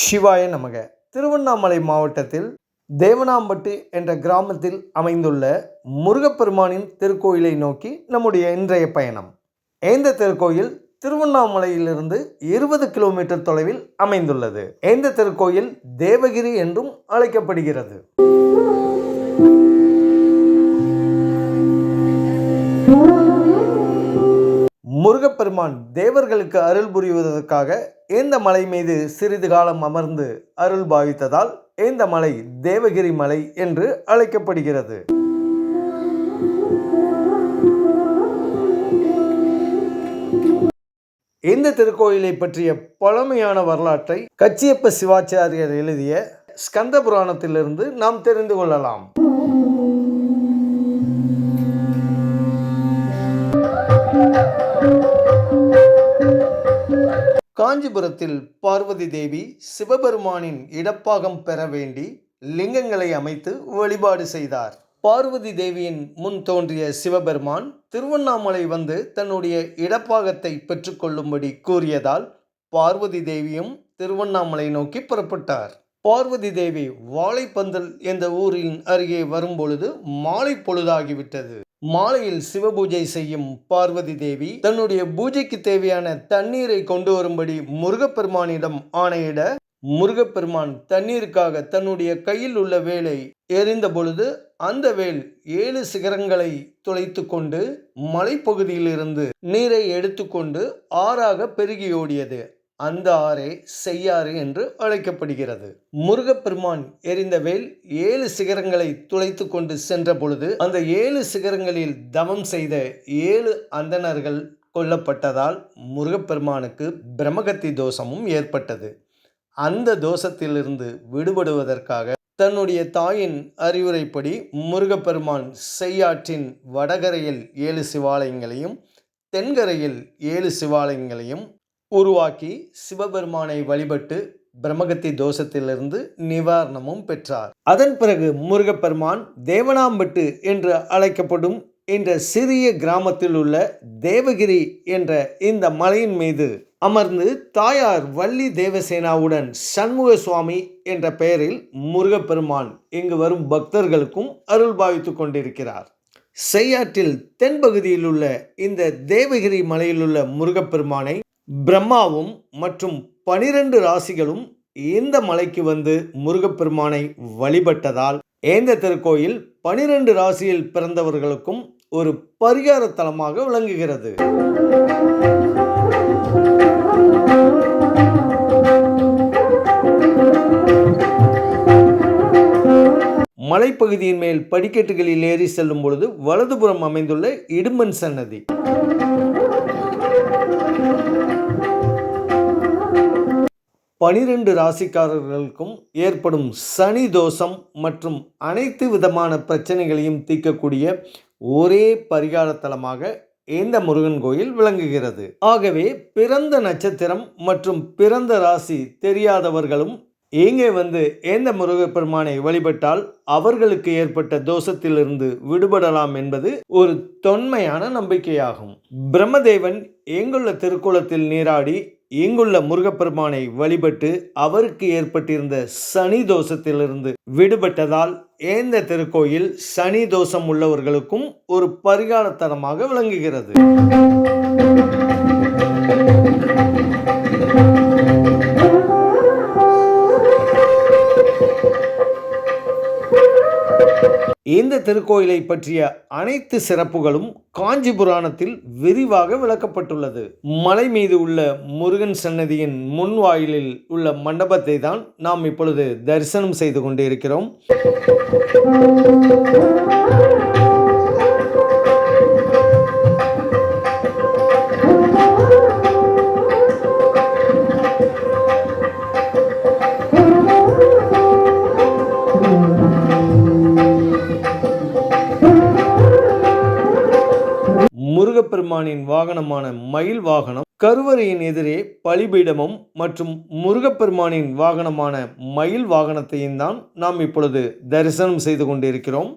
சிவாய நமக. திருவண்ணாமலை மாவட்டத்தில் தேவனாம்பட்டு என்ற கிராமத்தில் அமைந்துள்ள முருகப்பெருமானின் திருக்கோயிலை நோக்கி நம்முடைய இன்றைய பயணம். ஏந்த திருக்கோயில் திருவண்ணாமலையிலிருந்து இருபது கிலோமீட்டர் தொலைவில் அமைந்துள்ளது. ஏந்த திருக்கோயில் தேவகிரி என்றும் அழைக்கப்படுகிறது. முருகப்பெருமான் தேவர்களுக்கு அருள் புரிவதற்காக இந்த மலை மீது சிறிது காலம் அமர்ந்து அருள் பாவித்ததால் இந்த மலை தேவகிரி மலை என்று அழைக்கப்படுகிறது. இந்த திருக்கோயிலை பற்றிய பழமையான வரலாற்றை கச்சியப்ப சிவாச்சாரியர் எழுதிய ஸ்கந்த புராணத்திலிருந்து நாம் தெரிந்து கொள்ளலாம். காஞ்சிபுரத்தில் பார்வதி தேவி சிவபெருமானின் இடப்பாகம் பெற வேண்டி லிங்கங்களை அமைத்து வழிபாடு செய்தார். பார்வதி தேவியின் முன் தோன்றிய சிவபெருமான் திருவண்ணாமலை வந்து தன்னுடைய இடப்பாகத்தை பெற்றுக்கொள்ளும்படி கூறியதால் பார்வதி தேவியும் திருவண்ணாமலை நோக்கி புறப்பட்டார். பார்வதி தேவி வாழைப்பந்தல் என்ற ஊரின் அருகே வரும்பொழுது மாலை பொழுதாகிவிட்டது. மாலையில் சிவபூஜை செய்யும் பார்வதி தேவி தன்னுடைய பூஜைக்கு தேவையான தண்ணீரை கொண்டு வரும்படி முருகப்பெருமானிடம் ஆணையிட முருகப்பெருமான் தண்ணீருக்காக தன்னுடைய கையில் உள்ள வேலை எறிந்த பொழுது அந்த வேல் ஏழு சிகரங்களை துளைத்து கொண்டு மலைப்பகுதியிலிருந்து நீரை எடுத்துக்கொண்டு ஆறாக பெருகி ஓடியது. அந்த ஆறே செய்யாறு என்று அழைக்கப்படுகிறது. முருகப்பெருமான் எரிந்த வேல் ஏழு சிகரங்களை துளைத்து கொண்டு சென்ற பொழுது அந்த ஏழு சிகரங்களில் தவம் செய்த ஏழு அந்தணர்கள் கொல்லப்பட்டதால் முருகப்பெருமானுக்கு பிரம்மகத்தி தோஷமும் ஏற்பட்டது. அந்த தோஷத்திலிருந்து விடுபடுவதற்காக தன்னுடைய தாயின் அறிவுரைப்படி முருகப்பெருமான் செய்யாற்றின் வடகரையில் ஏழு சிவாலயங்களையும் தென்கரையில் ஏழு சிவாலயங்களையும் உருவாக்கி சிவபெருமானை வழிபட்டு பிரம்மகத்தி தோஷத்திலிருந்து நிவாரணமும் பெற்றார். அதன் பிறகு முருகப்பெருமான் தேவனாம்பட்டு என்று அழைக்கப்படும் என்ற சிறிய கிராமத்தில் உள்ள தேவகிரி என்ற இந்த மலையின் மீது அமர்ந்து தாயார் வள்ளி தேவசேனாவுடன் சண்முக சுவாமி என்ற பெயரில் முருகப்பெருமான் இங்கு வரும் பக்தர்களுக்கும் அருள் பாவித்து கொண்டிருக்கிறார். செய்யாற்றில் தென்பகுதியில் உள்ள இந்த தேவகிரி மலையில் உள்ள முருகப்பெருமானை பிரம்மாவும் மற்றும் பனிரெண்டு ராசிகளும் இந்த மலைக்கு வந்து முருகப்பெருமானை வழிபட்டதால் ஏந்த திருக்கோயில் பனிரெண்டு ராசியில் பிறந்தவர்களுக்கும் ஒரு பரிகார தலமாக விளங்குகிறது. மலைப்பகுதியின் மேல் படிக்கட்டுகளில் ஏறி செல்லும் பொழுது வலதுபுறம் அமைந்துள்ள இடுமன் சன்னதி. பனிரெண்டு ராசிக்காரர்களுக்கும் ஏற்படும் சனி தோஷம் மற்றும் அனைத்து விதமான பிரச்சனைகளையும் தீர்க்கக்கூடிய ஒரே பரிகாரத்தலமாக இந்த முருகன் கோயில் விளங்குகிறது. ஆகவே பிறந்த நட்சத்திரம் மற்றும் பிறந்த ராசி தெரியாதவர்களும் இங்கே வந்து ஏந்த முருகப்பெருமானை வழிபட்டால் அவர்களுக்கு ஏற்பட்ட தோஷத்திலிருந்து விடுபடலாம் என்பது ஒரு தொன்மையான நம்பிக்கையாகும். பிரம்மதேவன் எங்குள்ள திருக்குளத்தில் நீராடி இங்குள்ள முருகப்பெருமானை வழிபட்டு அவருக்கு ஏற்பட்டிருந்த சனி தோஷத்திலிருந்து விடுபட்டதால் ஏந்த திருக்கோயில் சனி தோஷம் உள்ளவர்களுக்கும் ஒரு பரிகாரத்தனமாக விளங்குகிறது. திருக்கோயிலை பற்றிய அனைத்து சிறப்புகளும் காஞ்சி புராணத்தில் விரிவாக விளக்கப்பட்டுள்ளது. மலை மீது உள்ள முருகன் சன்னதியின் முன் வாயிலில் உள்ள மண்டபத்தை தான் நாம் இப்பொழுது தரிசனம் செய்து கொண்டிருக்கிறோம். முருகப்பெருமானின் வாகனமான மயில் வாகனம் கருவறையின் எதிரே பலிபீடமும் மற்றும் முருகப்பெருமானின் வாகனமான மயில் வாகனத்தையும் தான் நாம் இப்பொழுது தரிசனம் செய்து கொண்டிருக்கிறோம்.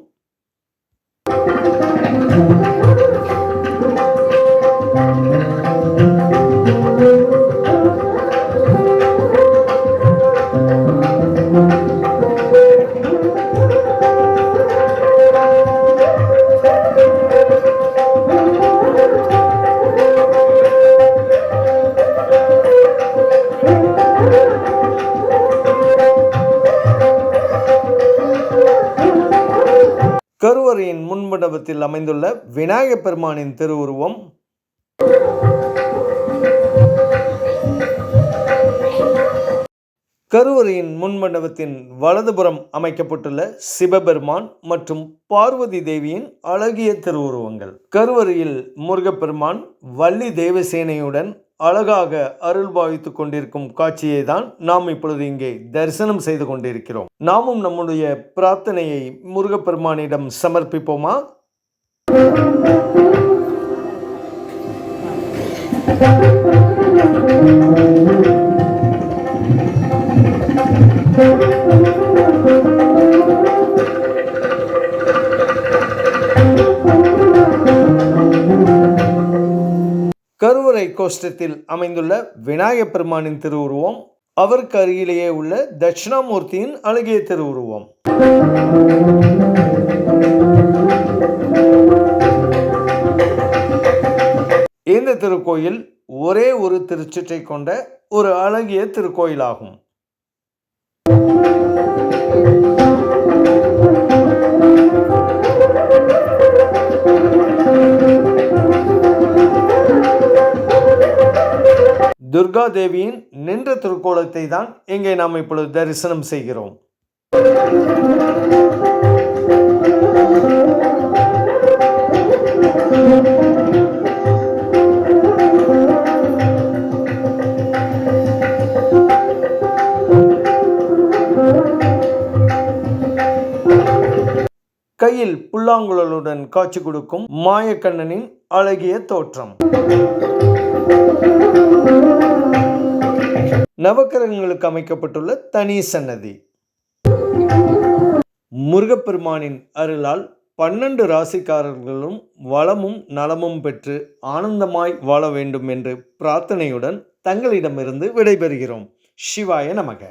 கருவறையின் முன்மண்டபத்தில் அமைந்துள்ள விநாயகப் பெருமானின் திருவுருவம் கருவறையின் முன்மண்டபத்தின் வலதுபுறம் அமைக்கப்பட்டுள்ள சிவபெருமான் மற்றும் பார்வதி தேவியின் அழகிய திருவுருவங்கள். கருவறையில் முருகப்பெருமான் வள்ளி தேவசேனையுடன் அழகாக அருள் பாவித்துக் கொண்டிருக்கும் காட்சியை தான் நாம் இப்பொழுது இங்கே தரிசனம் செய்து கொண்டிருக்கிறோம். நாமும் நம்முடைய பிரார்த்தனையை முருகப்பெருமானிடம் சமர்ப்பிப்போமா? கருவறை கோஷ்டத்தில் அமைந்துள்ள விநாயகப் பெருமானின் திருவுருவம் அவருக்கு அருகிலேயே உள்ள தட்சிணாமூர்த்தியின் அழகிய திருவுருவம். இந்த திருக்கோயில் ஒரே ஒரு திருச்சுற்றை கொண்ட ஒரு அழகிய திருக்கோயிலாகும். துர்கா தேவியின் நின்ற திருக்கோலத்தை தான் இங்கே நாம் இப்பொழுது தரிசனம் செய்கிறோம். கையில் புல்லாங்குழலுடன் காட்சி கொடுக்கும் மாயக்கண்ணனின் அழகிய தோற்றம். நவக்கிரகங்களுக்கு அமைக்கப்பட்டுள்ள தனி சன்னதி. முருகப்பெருமானின் அருளால் பன்னெண்டு ராசிக்காரர்களும் வளமும் நலமும் பெற்று ஆனந்தமாய் வாழ வேண்டும் என்று பிரார்த்தனையுடன் தங்களிடமிருந்து விடைபெறுகிறோம். சிவாய நமக.